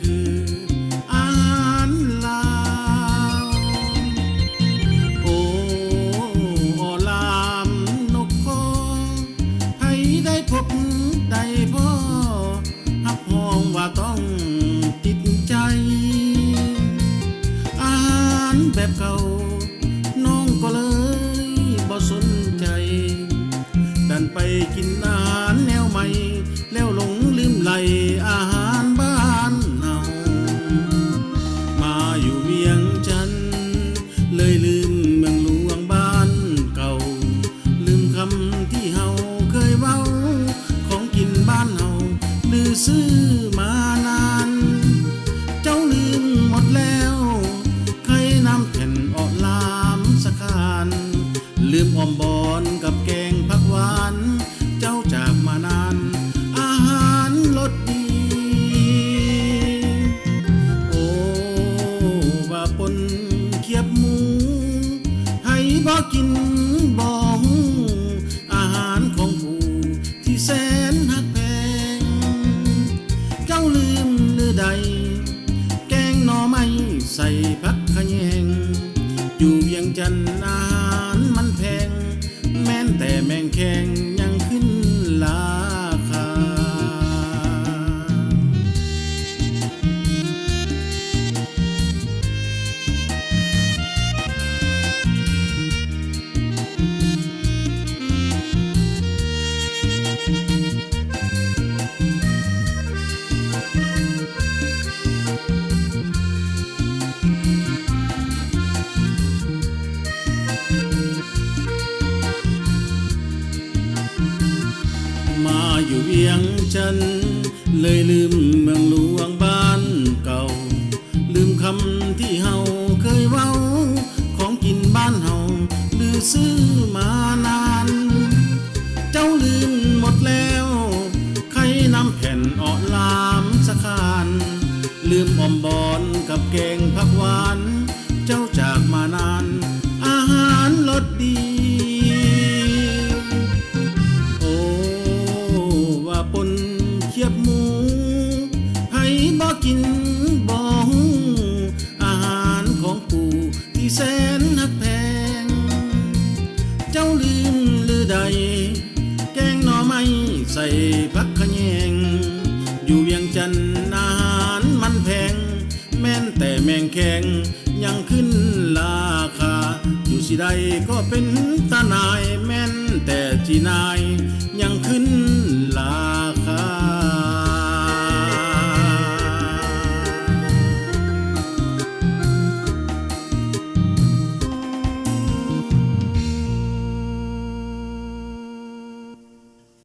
คืออาารลาโอ้ลามนกคให้ได้พบได้พ่อหับห้องว่าต้องติดใจ อาารแบบเก่านงก็เลยบ่สนใจ ดันไปกิน เลยลืมเมืองหลวงบ้านเก่า ลืมคำที่เฮาเคยเว้า ของกินบ้านเฮาลือซื้อมานาน เจ้าลืมหมดแล้วใครนำแผ่นออกลามสะคานลืมออมบอนกับแกงผักหวาน เจ้าจากมานาน กินบ่หูอาหารของผู้ที่แสนหักแพง เจ้าลืมหรือใด แกงหน่อไม้ใส่ผักขะแยง อยู่เวียงจันเลยลืมเมืองหลวงบ้านเก่า ลืมคำที่เฮาเคยเว้า ของกินบ้านเฮาลือซื้อมานาน เจ้าลืมหมดแล้ว ใครนำแผ่นออกลามสะคานลืมออมบอนกับแกงผักหวาน เจ้าจากมานาน อาหารรสดี กินบ่หูอาหารของปู่ที่แสนหักแพง เจ้าลืมหรือใด แกงหน่อไม้ใส่ผักขแยง อยู่เวียงจันทน์อาหารมันแพง แม้นแต่แมงแข็งยังขึ้นราคา อยู่สิใดก็เป็นตานายแม้นแต่จีนายยังขึ้น